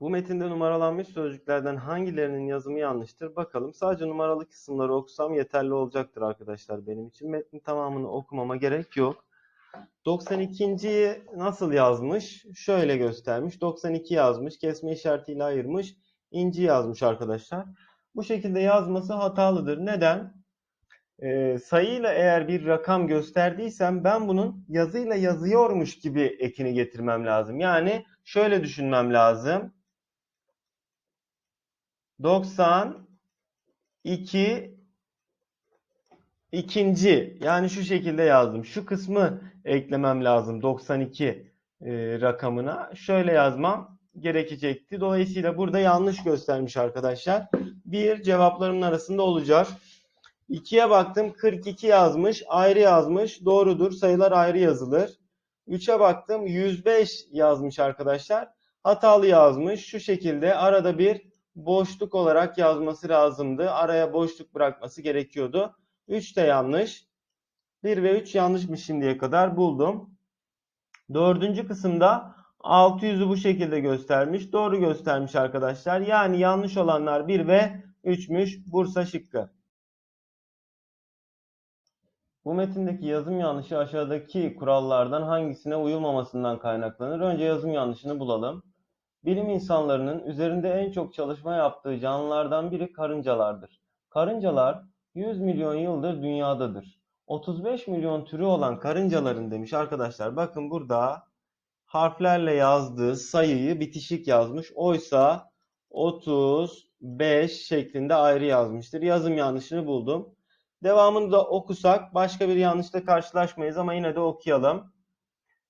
Bu metinde numaralanmış sözcüklerden hangilerinin yazımı yanlıştır? Bakalım. Sadece numaralı kısımları okusam yeterli olacaktır arkadaşlar benim için. Metnin tamamını okumama gerek yok. 92.yi nasıl yazmış? Şöyle göstermiş. 92 yazmış. Kesme işaretiyle ayırmış. İnci yazmış arkadaşlar. Bu şekilde yazması hatalıdır. Neden? Ee, sayıyla eğer bir rakam gösterdiysem ben bunun yazıyla yazıyormuş gibi ekini getirmem lazım. Yani şöyle düşünmem lazım. 92 ikinci yani şu şekilde yazdım. Şu kısmı eklemem lazım 92 e, rakamına. Şöyle yazmam gerekecekti. Dolayısıyla burada yanlış göstermiş arkadaşlar. Bir cevaplarımın arasında olacak. 2'ye baktım 42 yazmış, ayrı yazmış. Doğrudur. Sayılar ayrı yazılır. 3'e baktım 105 yazmış arkadaşlar. Hatalı yazmış. Şu şekilde arada bir boşluk olarak yazması lazımdı. Araya boşluk bırakması gerekiyordu. 3 de yanlış. 1 ve 3 yanlışmış şimdiye kadar buldum. Dördüncü kısımda 600'ü bu şekilde göstermiş. Doğru göstermiş arkadaşlar. Yani yanlış olanlar 1 ve 3'müş. Bursa şıkkı. Bu metindeki yazım yanlışı aşağıdaki kurallardan hangisine uyulmamasından kaynaklanır? Önce yazım yanlışını bulalım. Bilim insanlarının üzerinde en çok çalışma yaptığı canlılardan biri karıncalardır. Karıncalar 100 milyon yıldır dünyadadır. 35 milyon türü olan karıncaların demiş arkadaşlar. Bakın burada harflerle yazdığı sayıyı bitişik yazmış. Oysa 35 şeklinde ayrı yazmıştır. Yazım yanlışını buldum. Devamını da okusak başka bir yanlışla karşılaşmayız ama yine de okuyalım.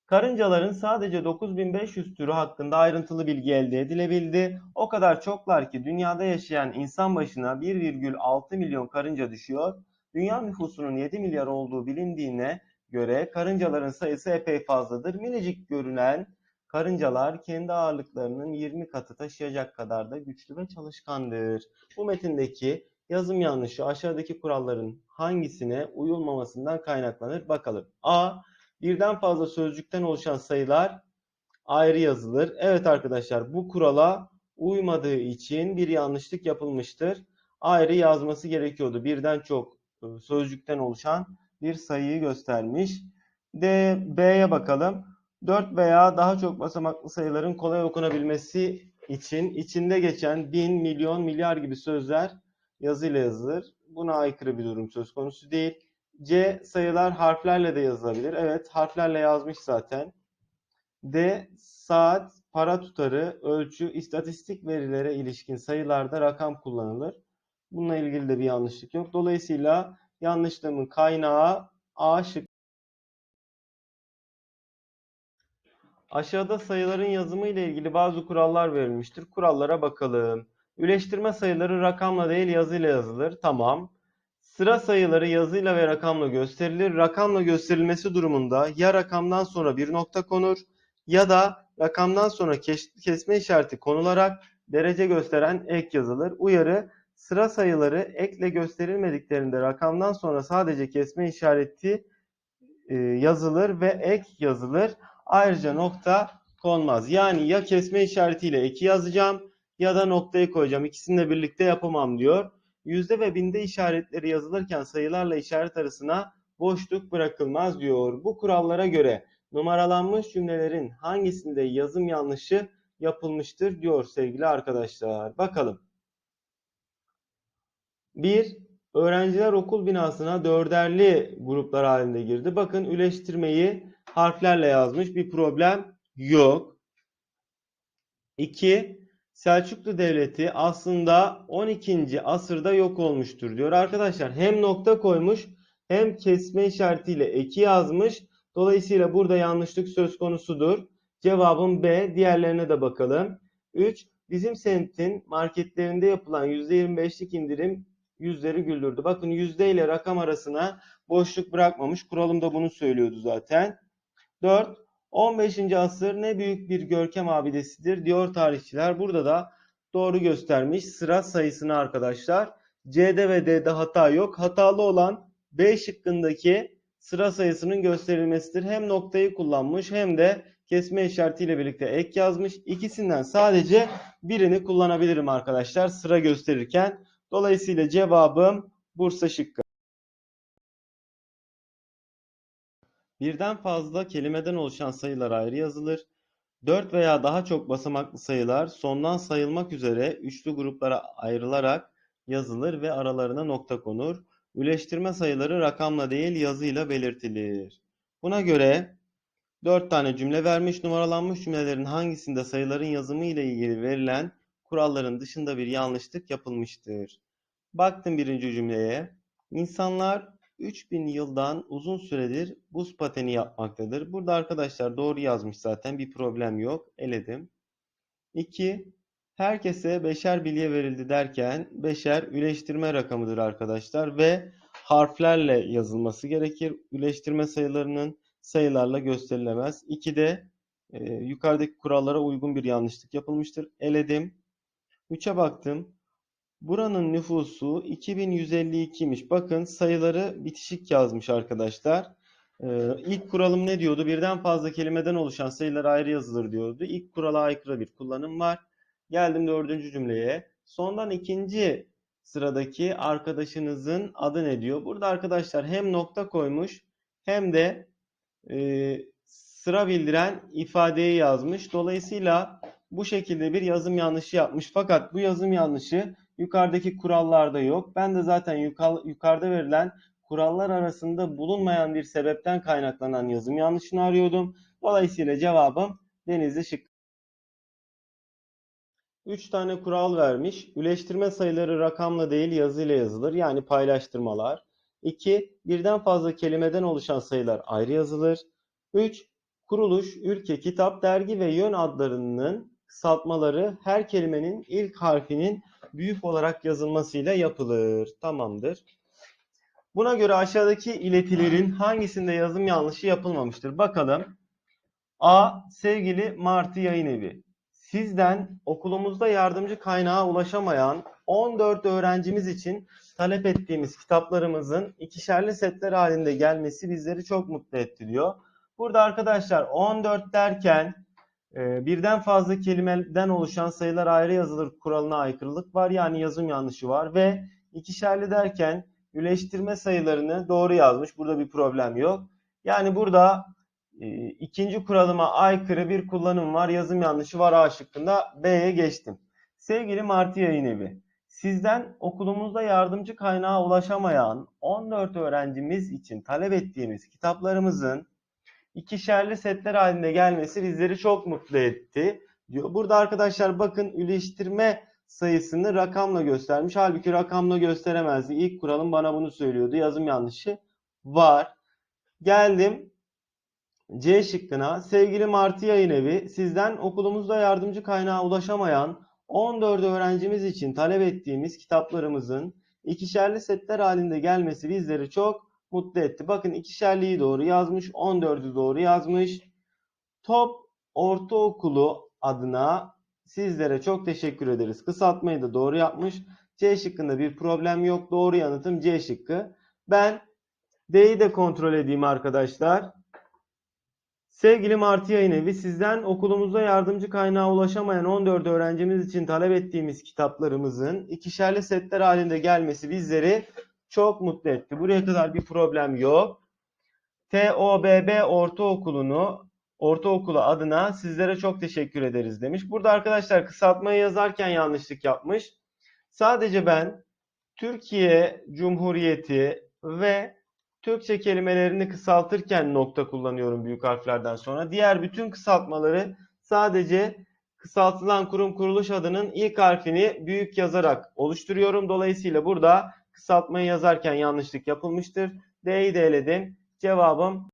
Karıncaların sadece 9500 türü hakkında ayrıntılı bilgi elde edilebildi. O kadar çoklar ki dünyada yaşayan insan başına 1,6 milyon karınca düşüyor. Dünya nüfusunun 7 milyar olduğu bilindiğine göre karıncaların sayısı epey fazladır. Minicik görünen karıncalar kendi ağırlıklarının 20 katı taşıyacak kadar da güçlü ve çalışkandır. Bu metindeki yazım yanlışı aşağıdaki kuralların hangisine uyulmamasından kaynaklanır? Bakalım. A. Birden fazla sözcükten oluşan sayılar ayrı yazılır. Evet arkadaşlar bu kurala uymadığı için bir yanlışlık yapılmıştır. Ayrı yazması gerekiyordu. Birden çok e, sözcükten oluşan bir sayıyı göstermiş. D, B'ye bakalım. 4 veya daha çok basamaklı sayıların kolay okunabilmesi için içinde geçen bin, milyon, milyar gibi sözler yazıyla yazılır. Buna aykırı bir durum söz konusu değil. C sayılar harflerle de yazılabilir. Evet harflerle yazmış zaten. D saat, para tutarı, ölçü, istatistik verilere ilişkin sayılarda rakam kullanılır. Bununla ilgili de bir yanlışlık yok. Dolayısıyla yanlışlığımın kaynağı A şık. Aşağıda sayıların yazımı ile ilgili bazı kurallar verilmiştir. Kurallara bakalım. Üleştirme sayıları rakamla değil yazıyla yazılır. Tamam. Sıra sayıları yazıyla ve rakamla gösterilir. Rakamla gösterilmesi durumunda ya rakamdan sonra bir nokta konur ya da rakamdan sonra kesme işareti konularak derece gösteren ek yazılır. Uyarı sıra sayıları ekle gösterilmediklerinde rakamdan sonra sadece kesme işareti e, yazılır ve ek yazılır. Ayrıca nokta konmaz. Yani ya kesme işaretiyle eki yazacağım ya da noktayı koyacağım. İkisini de birlikte yapamam diyor. Yüzde ve binde işaretleri yazılırken sayılarla işaret arasına boşluk bırakılmaz diyor. Bu kurallara göre numaralanmış cümlelerin hangisinde yazım yanlışı yapılmıştır diyor sevgili arkadaşlar. Bakalım. 1. Öğrenciler okul binasına dörderli gruplar halinde girdi. Bakın üleştirmeyi harflerle yazmış. Bir problem yok. 2. Selçuklu Devleti aslında 12. asırda yok olmuştur diyor. Arkadaşlar hem nokta koymuş hem kesme işaretiyle eki yazmış. Dolayısıyla burada yanlışlık söz konusudur. Cevabım B. Diğerlerine de bakalım. 3. Bizim semtin marketlerinde yapılan %25'lik indirim yüzleri güldürdü. Bakın yüzde ile rakam arasına boşluk bırakmamış. Kuralım da bunu söylüyordu zaten. 4. 15. asır ne büyük bir görkem abidesidir diyor tarihçiler. Burada da doğru göstermiş sıra sayısını arkadaşlar. C'de ve D'de hata yok. Hatalı olan B şıkkındaki sıra sayısının gösterilmesidir. Hem noktayı kullanmış hem de kesme işaretiyle birlikte ek yazmış. İkisinden sadece birini kullanabilirim arkadaşlar sıra gösterirken. Dolayısıyla cevabım Bursa şıkkı. Birden fazla kelimeden oluşan sayılar ayrı yazılır. 4 veya daha çok basamaklı sayılar sondan sayılmak üzere üçlü gruplara ayrılarak yazılır ve aralarına nokta konur. Üleştirme sayıları rakamla değil yazıyla belirtilir. Buna göre 4 tane cümle vermiş. Numaralanmış cümlelerin hangisinde sayıların yazımı ile ilgili verilen kuralların dışında bir yanlışlık yapılmıştır? Baktım birinci cümleye. İnsanlar 3000 yıldan uzun süredir buz pateni yapmaktadır. Burada arkadaşlar doğru yazmış zaten bir problem yok. Eledim. 2. Herkese beşer bilye verildi derken beşer üleştirme rakamıdır arkadaşlar ve harflerle yazılması gerekir. Üleştirme sayılarının sayılarla gösterilemez. 2'de e, yukarıdaki kurallara uygun bir yanlışlık yapılmıştır. Eledim. 3'e baktım. Buranın nüfusu 2152'ymiş. Bakın sayıları bitişik yazmış arkadaşlar. Ee, ilk kuralım ne diyordu? Birden fazla kelimeden oluşan sayılar ayrı yazılır diyordu. İlk kurala aykırı bir kullanım var. Geldim dördüncü cümleye. Sondan ikinci sıradaki arkadaşınızın adı ne diyor? Burada arkadaşlar hem nokta koymuş hem de e, sıra bildiren ifadeyi yazmış. Dolayısıyla bu şekilde bir yazım yanlışı yapmış. Fakat bu yazım yanlışı yukarıdaki kurallarda yok. Ben de zaten yukarıda verilen kurallar arasında bulunmayan bir sebepten kaynaklanan yazım yanlışını arıyordum. Dolayısıyla cevabım Denizli şık. 3 tane kural vermiş. Üleştirme sayıları rakamla değil yazıyla yazılır. Yani paylaştırmalar. 2. Birden fazla kelimeden oluşan sayılar ayrı yazılır. 3. Kuruluş, ülke, kitap, dergi ve yön adlarının kısaltmaları her kelimenin ilk harfinin büyük olarak yazılmasıyla yapılır. Tamamdır. Buna göre aşağıdaki iletilerin hangisinde yazım yanlışı yapılmamıştır? Bakalım. A. Sevgili Martı Yayın Evi. Sizden okulumuzda yardımcı kaynağa ulaşamayan 14 öğrencimiz için talep ettiğimiz kitaplarımızın ikişerli setler halinde gelmesi bizleri çok mutlu etti diyor. Burada arkadaşlar 14 derken birden fazla kelimeden oluşan sayılar ayrı yazılır kuralına aykırılık var. Yani yazım yanlışı var ve ikişerli derken üleştirme sayılarını doğru yazmış. Burada bir problem yok. Yani burada e, ikinci kuralıma aykırı bir kullanım var. Yazım yanlışı var A şıkkında. B'ye geçtim. Sevgili Martı Yayın Evi. Sizden okulumuzda yardımcı kaynağa ulaşamayan 14 öğrencimiz için talep ettiğimiz kitaplarımızın ikişerli setler halinde gelmesi bizleri çok mutlu etti diyor. Burada arkadaşlar bakın üleştirme sayısını rakamla göstermiş. Halbuki rakamla gösteremezdi. İlk kuralım bana bunu söylüyordu. Yazım yanlışı var. Geldim C şıkkına. Sevgili Martı Yayın Evi, sizden okulumuzda yardımcı kaynağa ulaşamayan 14 öğrencimiz için talep ettiğimiz kitaplarımızın ikişerli setler halinde gelmesi bizleri çok mutlu etti. Bakın ikişerliği doğru yazmış, 14'ü doğru yazmış. Top Ortaokulu adına sizlere çok teşekkür ederiz. Kısaltmayı da doğru yapmış. C şıkkında bir problem yok. Doğru yanıtım C şıkkı. Ben D'yi de kontrol edeyim arkadaşlar. Sevgili Martı Yayın Evi, sizden okulumuzda yardımcı kaynağa ulaşamayan 14 öğrencimiz için talep ettiğimiz kitaplarımızın ikişerli setler halinde gelmesi bizleri çok mutlu etti. Buraya kadar bir problem yok. TOBB Ortaokulu'nu ortaokulu adına sizlere çok teşekkür ederiz demiş. Burada arkadaşlar kısaltmayı yazarken yanlışlık yapmış. Sadece ben Türkiye Cumhuriyeti ve Türkçe kelimelerini kısaltırken nokta kullanıyorum büyük harflerden sonra. Diğer bütün kısaltmaları sadece kısaltılan kurum kuruluş adının ilk harfini büyük yazarak oluşturuyorum. Dolayısıyla burada kısaltmayı yazarken yanlışlık yapılmıştır. D'yi de eledim. Cevabım